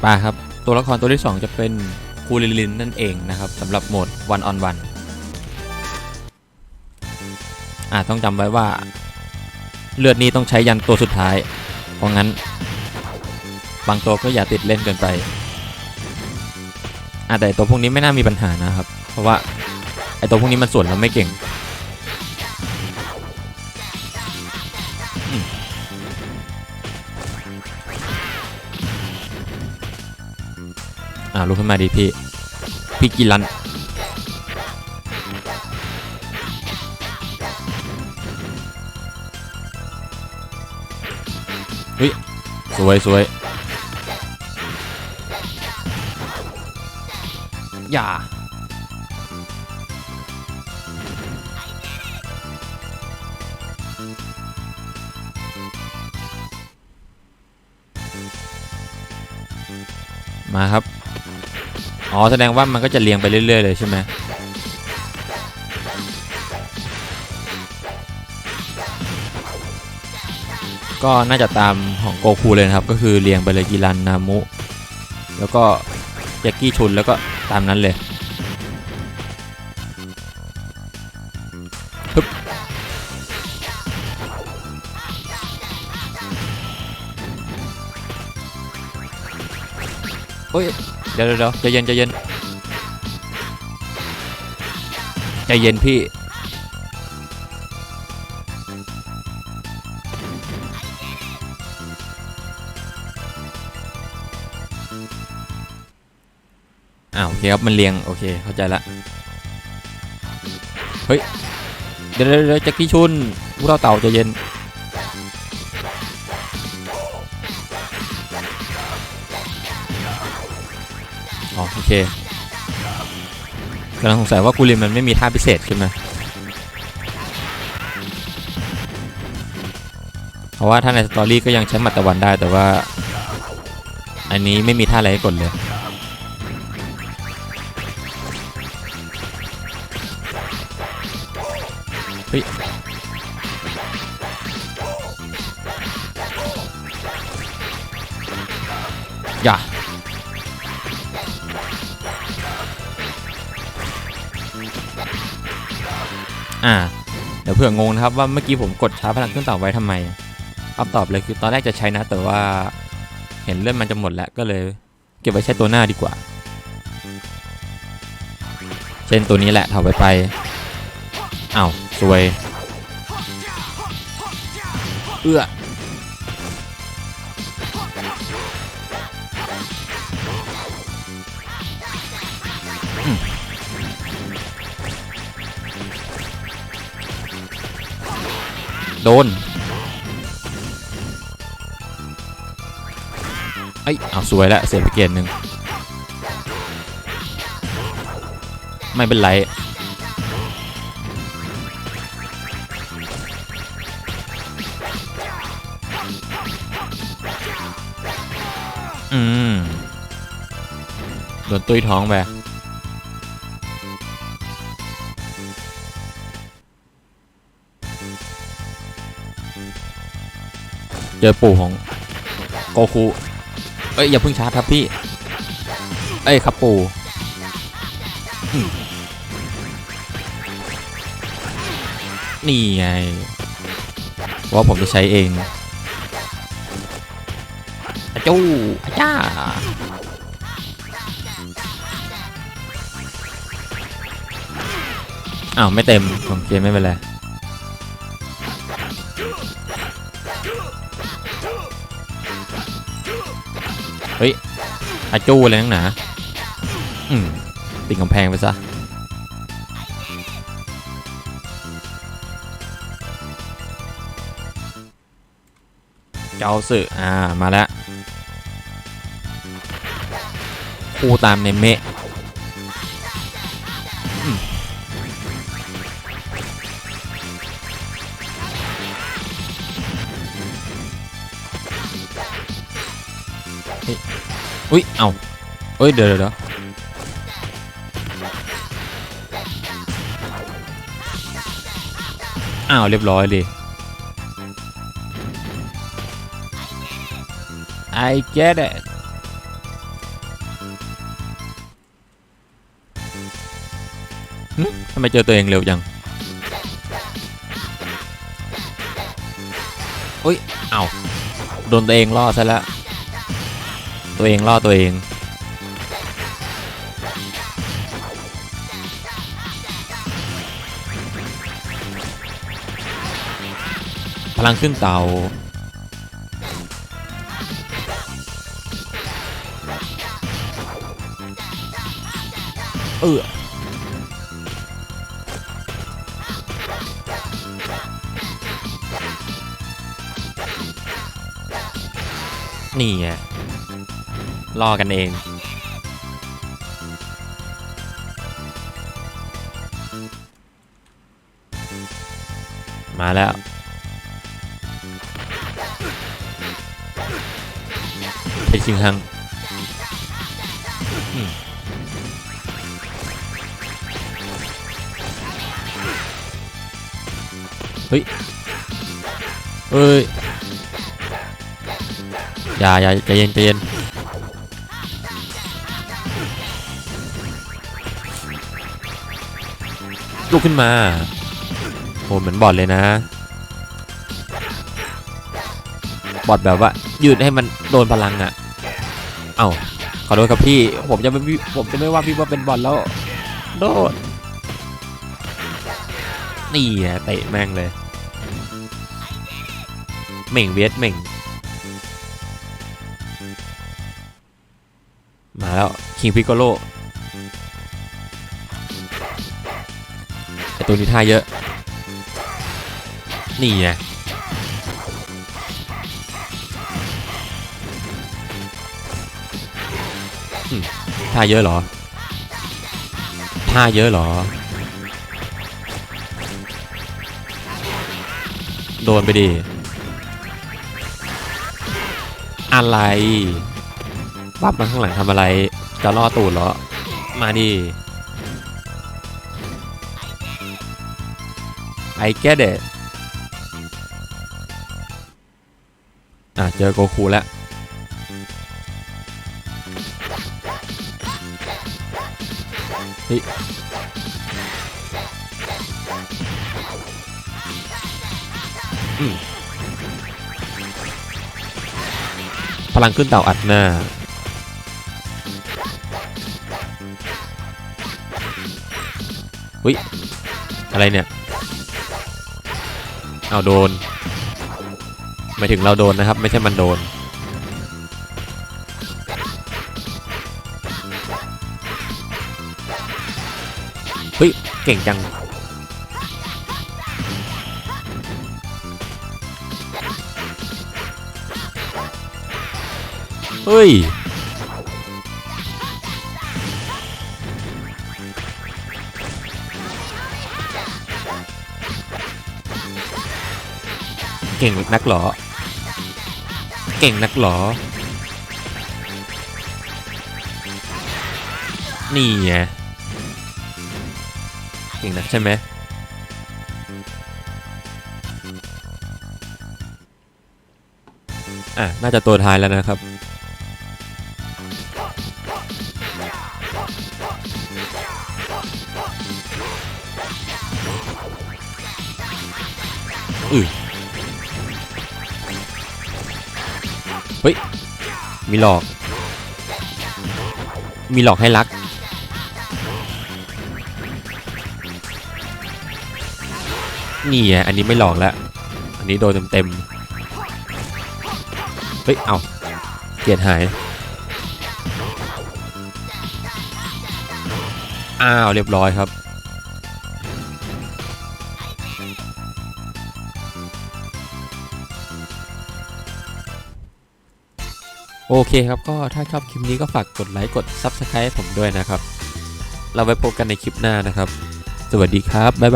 ไปครับ ตัวละครตัวที่ 2 จะเป็นคูลิลินนั่นเองนะครับสำหรับโหมด one on one อ่าต้องจำไว้ว่า เลือดนี้ต้องใช้ยันตัวสุดท้าย เพราะงั้น บางตัวก็อย่าติดเล่นเกินไปอ่าแต่ตัวพวกนี้ไม่น่ามีปัญหานะครับ เพราะว่าไอตัวพวกนี้มันส่วนเราไม่เก่งาลุกขึ้นมาดิพี่ พี่กินลันเฮ้ย สวยสวยอย่ามาครับ อ๋อแสดงว่ามันก็จะเรียงไปเรื่อยๆเลยใช่ไหมก็น่าจะตามของโกคูเลยนะครับ ก็คือเรียงไปเลยกิรันนามุ แล้วก็แจ็กกี้ชุนแล้วก็ตามนั้นเลยปึ๊บเฮ้ย เดี๋ยวเดี๋ยวใจเย็นใจเย็นใจเย็นพี่อ่าวโอเคครับ มันเรียง โอเค เข้าใจละ เฮ้ย เดี๋ยวเดี๋ยวเดี๋ยวแจ็คกี้ชุนพวกเราเต่าใจเย็น เคกำลังสงสัยว่ากูรินมันไม่มีท่าพิเศษใช่ไหมเพราะว่าถ้าในสตอรี่ก็ยังใช้หมัดตะวันได้แต่ว่า อันนี้ไม่มีท่าอะไรให้กดเลยเฮ้ยอย่า อ่าเดี๋ยวเผื่องงนะครับว่าเมื่อกี้ผมกดช้าพลังเครื่องต่อไว้ทำไมคำตอบเลยคือตอนแรกจะใช้นะ แต่ว่าเห็นเลื่อนมันจะหมดแล้วก็เลย เก็บไว้ใช้ตัวหน้าดีกว่า เช่นตัวนี้แหละถอดไปไปอ้าวสวย เอื้อ โดนเอ้ยเอาสวยแล้วเสียไปเกียร์หนึ่งไม่เป็นไรอืมโดนตุ้ยท้องไป เจอปู่ของโกคูเอ้ยอย่าเพิ่งชาร์จครับพี่ เอ้ยครับปู่นี่ไงว่าผมจะใช้เองอาจูอาจ้าอ้าว ไม่เต็มโอเคไม่เป็นไร เฮ้ยอาจูอะไรนักหนาอืมปิดกำแพงไปซะเจ้าสึอ่า มาแล้วคู่ตามในเมะ อุ้ย เอาเอ้ย เดี๋ยวเดี๋ยวอ้าวเรียบร้อยเลย I get it ทำไมเจอตัวเองเร็วจังอุ้ย เอาโดนตัวเองล่อซะแล้ว ตัวเองล่อตัวเอง พลังขึ้นเตาเออนี่ไง ล่อกันเอง มาแล้วเพชรชิงหังอืมเฮ้ยเฮ้ย อย่าอย่าใจเย็นใจเย็น ลุกขึ้นมาโอ้เหมือนบอดเลยนะ บอดแบบว่า ยืดให้มันโดนพลังอะ่ะ เอ้าขอโทษครับพี่ ผมจะไม่ผมจะไม่ว่าพี่ว่าเป็นบอลแล้ว โดดนี่ไงเตะแม่งเลยเหม่งเวียดเหม่งมาแล้วคิงพิกโกโล ตัวนี้ท่าเยอะ นี่ไงท่าเยอะเหรอ ท่าเยอะเหรอ โดนไปดิ อะไร บับมาข้างหลังทำอะไร จะล่อตูดเหรอ มาดิ I get it อะ เจอโกคูแล้ว เฮ้ย พลังขึ้นเต่าอัดหน้าอุ้ยอะไรเนี่ย เอาโดนหมายถึงเราโดนนะครับ ไม่ใช่มันโดน เฮ้ย เก่งจัง เฮ้ย เก่งนักหรอ เก่งนักหรอ นี่ไง เก่งนักใช่ไหมอะ น่าจะตัวท้ายแล้วนะครับ อือ เฮ้ย มีหลอก มีหลอกให้รัก นี่ไงอันนี้ไม่หลอกแล้ว อันนี้โดนเต็มๆ เฮ้ย เอาเกียรติหาย อ้าว เรียบร้อยครับ โอเคครับก็ถ้าชอบคลิปนี้ก็ฝากกดไลค์กด Subscribe ผมด้วยนะครับ เราไปพบกันในคลิปหน้านะครับ สวัสดีครับ บ๊ายบาย